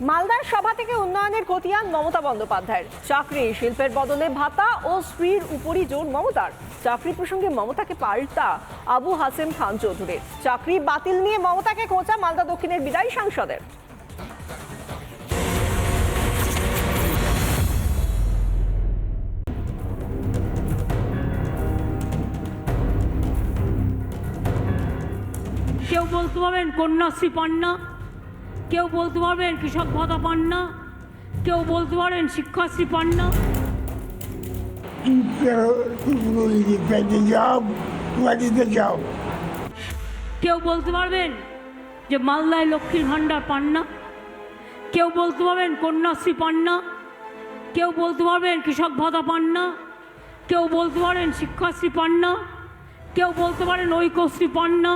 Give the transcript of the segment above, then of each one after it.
মালদার সভা থেকে উন্নয়নের খতিয়ান মমতা বন্দ্যোপাধ্যায়ের। চাকরি শিল্পের বদলে ভাতা ও স্ত্রীর উপরই জোর মমতার। চাকরি প্রসঙ্গে মমতাকে পাল্টা আবু হাসেম খান চৌধুরীর। চাকরি বাতিল নিয়ে মমতাকে খোঁচা মালদা দক্ষিণের বিদায়ী সাংসদের। কেউ বলতে পারবেন কন্যাশ্রী পান না। কেউ বলতে পারবেন কৃষক ভাতা পান না, কেউ বলতে পারেন শিক্ষাশ্রী পান না? কেউ বলতে পারবেন যে মালদায় লক্ষ্মীর ভাণ্ডার পান না, কেউ বলতে পারবেন কন্যাশ্রী পান না, কেউ বলতে পারবেন কৃষক ভাতা পান না, কেউ বলতে পারেন শিক্ষাশ্রী পান না, কেউ বলতে পারেন ঐক্যশ্রী পান না,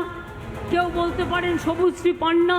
কেউ বলতে পারেন সবুজশ্রী পান না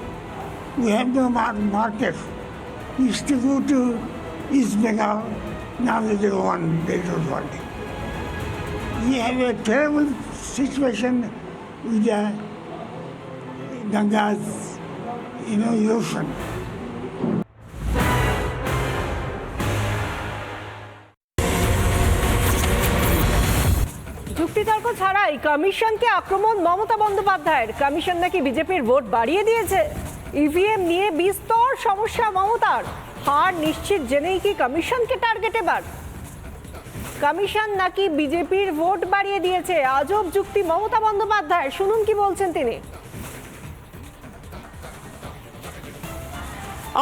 We have no mar- market. We used to go to East Bengal. Now they don't want, they don't want it. We have a terrible situation with the Gangas, you know, ocean. যুক্তিতর্ক ছাড়াই কমিশনকে আক্রমণ মমতা বন্দ্যোপাধ্যায়ের commission নাকি বিজেপির vote বাড়িয়ে দিয়েছে EVM নিয়ে বিস্তর সমস্যা মমতার। হার নিশ্চিত জেনেই কি কমিশনকে টার্গেট এবার? কমিশন নাকি বিজেপির ভোট বাড়িয়ে দিয়েছে? আজব যুক্তি মমতা বন্দ্যোপাধ্যায়, শুনুন কি বলছেন তিনি।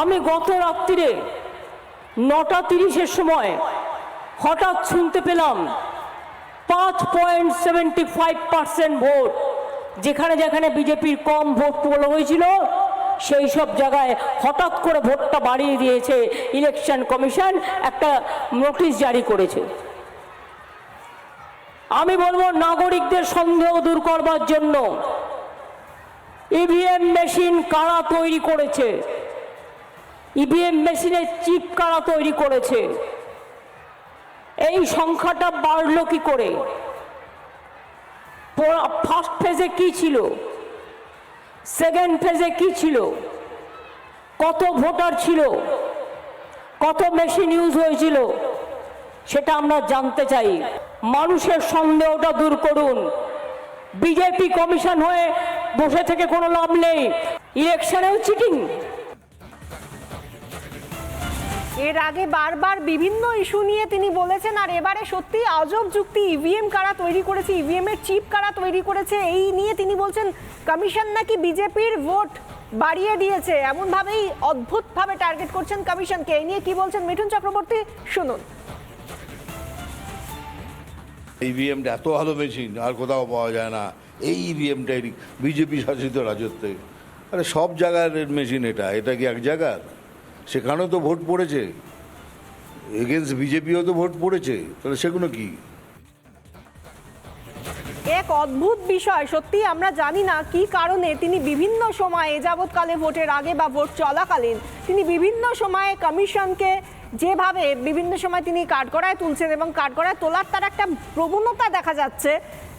আমি গত রাত্রিরে নটা তিরিশের সময় হঠাৎ শুনতে পেলাম পাঁচ point seventy five percent vote, যেখানে যেখানে বিজেপির কম ভোট বলা হয়েছিল সেই সব জায়গায় হঠাৎ করে ভোটটা বাড়িয়ে দিয়েছে ইলেকশন কমিশন, একটা নোটিশ জারি করেছে। আমি বলব নাগরিকদের সন্দেহ দূর করবার জন্য ইভিএম মেশিন কারা তৈরি করেছে? ইভিএম মেশিনের চিপ কারা তৈরি করেছে? এই সংখ্যাটা বাড়লো কি করে? ফার্স্ট ফেজে কি ছিল? সেকেন্ড ফেজে কি ছিল? কত ভোটার ছিল? কত মেশিন ইউজ হয়েছিল? সেটা আমরা জানতে চাই। মানুষের সন্দেহটা দূর করুন। বিজেপি কমিশন হয়ে বসে থেকে কোনো লাভ নেই। ইলেকশনেও চিটিং এর আগে বারবার বিভিন্ন ইস্যু নিয়ে তিনি বলেছেন, আর এবারে সত্যি আজব যুক্তি ইভিএম কারা তৈরি করেছে ইভিএম এর চিপ কারা তৈরি করেছে, এই নিয়ে তিনি বলছেন, কমিশন নাকি বিজেপির ভোট বাড়িয়ে দিয়েছে। এমন ভাবেই অদ্ভুত ভাবে টার্গেট করছেন কমিশনকে। এই নিয়ে কি বলছেন মিঠুন চক্রবর্তী? শুনুন। ইভিএমটা এত ভালো মেশিন, আর কোথাও পাওয়া যায় না। এই ইভিএমটাই বিজেপি শাসিত রাজত্বে। আরে সব জায়গার মেশিন এটা এটা কি এক জায়গার? সেখানেও তো ভোট পড়েছে। এগেনস্ট বিজেপিও তো ভোট পড়েছে। তাহলে সেগুলো কি? এক অদ্ভুত বিষয়। সত্যি আমরা জানি না কি কারণে তিনি বিভিন্ন সময়ে যাবৎকালে ভোটের আগে বা ভোট চলাকালীন তিনি বিভিন্ন সময়ে কমিশনকে যেভাবে বিভিন্ন সময় তিনি কাঠগড়ায় তুলছেন এবং কাঠগড়ায় তোলার তার একটা প্রবণতা দেখা যাচ্ছে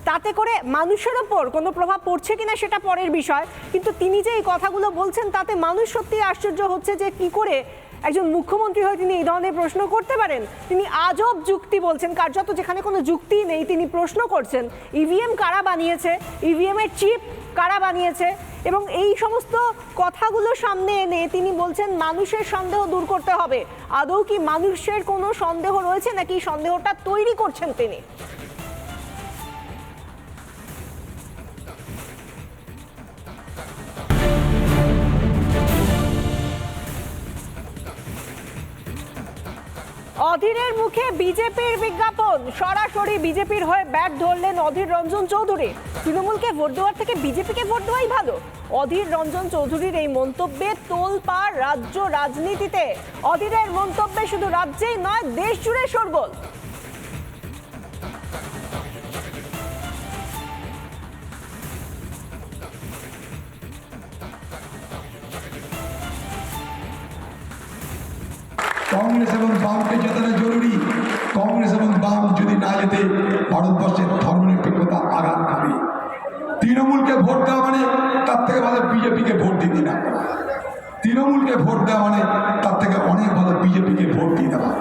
তাতে করে মানুষের ওপর কোনো প্রভাব পড়ছে কিনা সেটা পরের বিষয়। কিন্তু তিনি যে এই কথাগুলো বলছেন, তাতে মানুষ সত্যি আশ্চর্য হচ্ছে যে কি করে একজন মুখ্যমন্ত্রী হয়ে তিনি এই ধরনের প্রশ্ন করতে পারেন। তিনি আজব যুক্তি বলছেন, কার্যত যেখানে কোনো যুক্তি নেই, তিনি প্রশ্ন করছেন ইভিএম কারা বানিয়েছে? ইভিএম এর চিপ কারা বানিয়েছে? এবং এই সমস্ত কথাগুলো সামনে এনে তিনি বলছেন, মানুষের সন্দেহ দূর করতে হবে। আদৌ কি মানুষের কোনো সন্দেহ রয়েছে নাকি সন্দেহটা তৈরি করছেন তিনি? অধীরের মুখে বিজেপির বিজ্ঞাপন। সরাসরি বিজেপির হয়ে ব্যাট ধরলেন অধীর রঞ্জন চৌধুরী। তৃণমূলকে ভোট দেওয়ার থেকে বিজেপিকে ভোট দেওয়াই ভালো। অধীর রঞ্জন চৌধুরীর এই মন্তব্যে তোল তোলপাড় রাজ্য রাজনীতিতে। অধীরের মন্তব্যে শুধু রাজ্যেই নয়, দেশ জুড়ে শোরগোল। কংগ্রেস এবং বামকে জেতানো জরুরি। কংগ্রেস এবং বাম যদি না যেতে ভারতবর্ষের ধর্মনিরপেক্ষতা আঘাত খাবে তৃণমূলকে ভোট দেওয়া মানে তার থেকে ভালো বিজেপিকে ভোট দিয়ে দিন তৃণমূলকে ভোট দেওয়া মানে তার থেকে অনেক ভালো বিজেপিকে ভোট দিয়ে দেওয়া।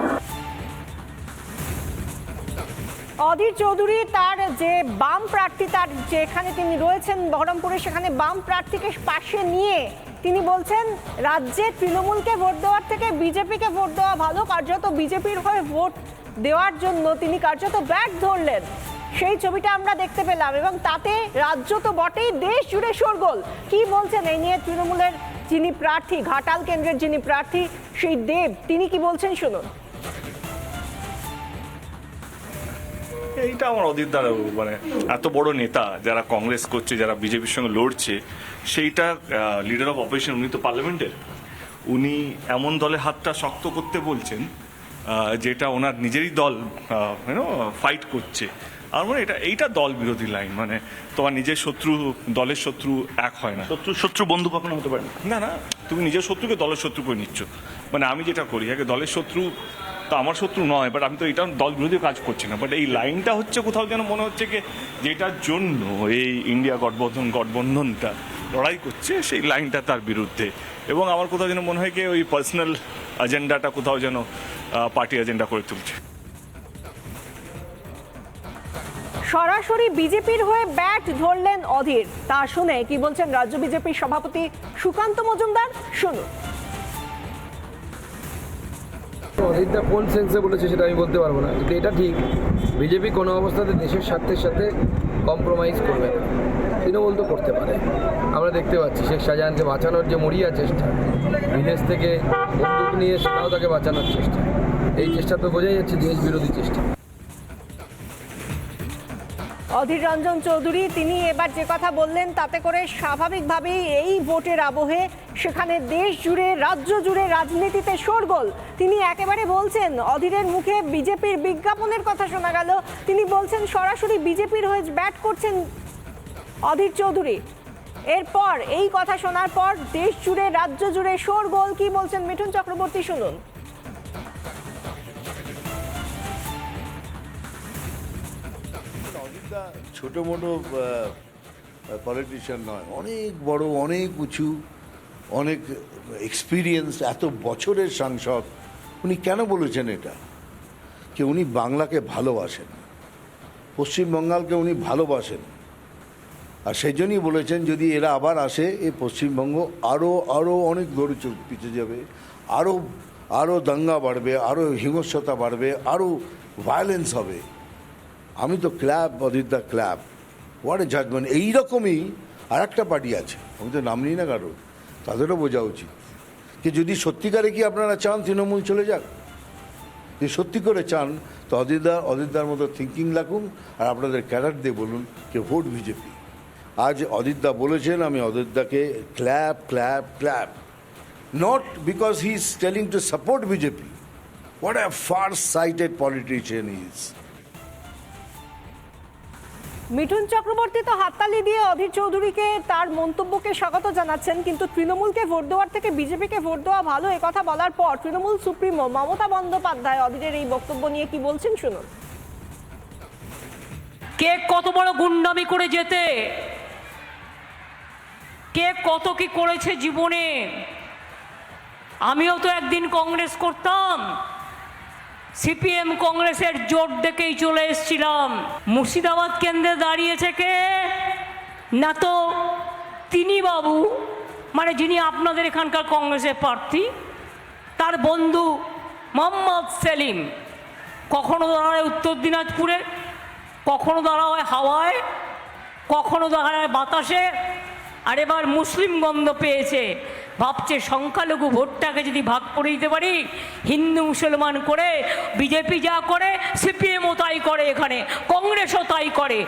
অধীর চৌধুরী, তার যে বাম প্রার্থী, তার যেখানে তিনি রয়েছেন বহরমপুরে, সেখানে বাম প্রার্থীকে পাশে নিয়ে তিনি বলছেন, রাজ্যে তৃণমূলকে ভোট দেওয়ার থেকে বিজেপিকে ভোট দেওয়া ভালো, কার্যত বিজেপির হয়ে ভোট দেওয়ার জন্য তিনি কার্যত ব্যাট ধরলেন। সেই ছবিটা আমরা দেখতে পেলাম এবং তাতে রাজ্য তো বটেই, দেশ জুড়ে শোরগোল। কি বলছেন এই নিয়ে তৃণমূলের যিনি প্রার্থী, ঘাটাল কেন্দ্রের যিনি প্রার্থী, সেই দেব, তিনি কি বলছেন শুনুন। এইটা আমার অধীর দ্বারা মানে এত বড় নেতা যারা কংগ্রেস করছে, যারা বিজেপির সঙ্গে লড়ছে সেইটা লিডার অফ অপোজিশন উনি তো পার্লামেন্টের উনি এমন দলের হাতটা শক্ত করতে বলছেন যেটা ওনার নিজেরই দল ফাইট করছে। আর মানে এটা এইটা দল বিরোধী লাইন মানে তোমার নিজের শত্রু দলের শত্রু এক হয় না। শত্রু শত্রু বন্ধু কখনো হতে পারে না। না না তুমি নিজের শত্রুকে দলের শত্রু করে নিচ্ছ। মানে আমি যেটা করি আগে দলের শত্রু তো আমার শত্রু নয় বাট আমি তো এটা দল বিরোধী কাজ করছি না। বাট এই লাইনটা হচ্ছে কোথাও যেন মনে হচ্ছে কি যেটার জন্য এই ইন্ডিয়া গঠবন্ধন গঠবন্ধনটা লড়াই করছে সেই লাইনটা তার বিরুদ্ধে। এবং আমার কোথাও যেন মনে হয় কি ওই পার্সোনাল এজেন্ডাটা কোথাও যেন পার্টি এজেন্ডা করে তুলছে। সরাসরি বিজেপির হয়ে ব্যাট ধরলেন অধীর। তা শুনে কি বলছেন রাজ্য বিজেপির সভাপতি সুকান্ত মজুমদার? শুনুন। অধীরদা কোন সেন্সে বলেছে সেটা আমি বলতে পারব না। কিন্তু এটা ঠিক। বিজেপি কোনো অবস্থাতে দেশের স্বার্থের সাথে কম্প্রোমাইজ করবে। না তৃণমূল তো করতে পারে। আমরা দেখতে পাচ্ছি শেখ শাহজাহানকে বাঁচানোর যে মরিয়া চেষ্টা, বিদেশ থেকে বন্দুক নিয়ে সেটাও তাকে বাঁচানোর চেষ্টা। এই চেষ্টা তো বোঝাই যাচ্ছে দেশ বিরোধী চেষ্টা। অধীর রঞ্জন চৌধুরী, তিনি এবার যে কথা বললেন তাতে করে স্বাভাবিকভাবেই এই ভোটের আবহে সেখানে দেশ জুড়ে, রাজ্য জুড়ে রাজনীতিতে শোরগোল। তিনি একেবারে বলছেন, অধীরের মুখে বিজেপির বিজ্ঞাপনের কথা শোনা গেল। তিনি বলছেন, সরাসরি বিজেপির হয়ে ব্যাট করছেন অধীর চৌধুরী। এরপর এই কথা শোনার পর দেশ জুড়ে, রাজ্য জুড়ে শোরগোল কি বলছেন মিঠুন চক্রবর্তী, শুনুন। ছোট মোটো পলিটিশিয়ান নয়, অনেক বড়, অনেক উঁচু, অনেক এক্সপিরিয়েন্স এত বছরের সাংসদ, উনি কেন বলেছেন এটা? যে উনি বাংলাকে ভালোবাসেন, পশ্চিমবঙ্গালকে উনি ভালোবাসেন। আর সেই জন্যই বলেছেন, যদি এরা আবার আসে এই পশ্চিমবঙ্গ আরও আরও অনেক চল পিছিয়ে যাবে আরও আরও দাঙ্গা বাড়বে আরও হিংস্রতা বাড়বে আরও ভায়োলেন্স হবে। আমি তো clap Aditya clap what a judgement এইরকমই আর একটা পার্টি আছে। আমি তো নাম নিই না কারও তাদেরও বোঝা উচিত। যে যদি সত্যিকারে কি আপনারা চান তৃণমূল চলে যাক? যদি সত্যি করে চান, তো অদিতদা অদিতদার মতো থিঙ্কিং রাখুন আর আপনাদের ক্যাডার দিয়ে বলুন যে ভোট বিজেপি আজ অদিতদা বলেছেন, আমি অদিতদাকে clap clap clap not because he is telling to support BJP what a far sighted politician is Mithun Chakraborty তো হাততালি দিয়ে অধীর চৌধুরীকে তার মন্তব্যকে স্বাগত জানাচ্ছেন, কিন্তু তৃণমূলকে ভোট দেওয়ার থেকে বিজেপিকে ভোট দেওয়া ভালো কথা বলার পর তৃণমূল সুপ্রিমো মমতা বন্দ্যোপাধ্যায় অধীরের এই বক্তব্য নিয়ে কি বলছেন শুনুন। কে কত বড় গুন্ডামি করে যেতে? কে কত কি করেছে জীবনে? আমিও তো একদিন কংগ্রেস করতাম। সিপিএম কংগ্রেসের জোট দেখেই চলে এসেছিলাম। মুর্শিদাবাদ কেন্দ্রে দাঁড়িয়েছে কে? না তো তিনি বাবু মানে যিনি আপনাদের এখানকার কংগ্রেসের প্রার্থী, তার বন্ধু মোহাম্মদ সেলিম। কখনো দাঁড়ায় উত্তর দিনাজপুরে, কখনো দাঁড়ায় হাওয়ায়, কখনো দাঁড়ায় বাতাসে, আর এবার মুসলিম গন্ধ পেয়েছে। ভাবছে সংখ্যালঘু ভোটটাকে যদি ভাগ করে দিতে পারি, হিন্দু মুসলমান করে, বিজেপি যা করে, সিপিএমও তাই করে এখানে, কংগ্রেসও তাই করে।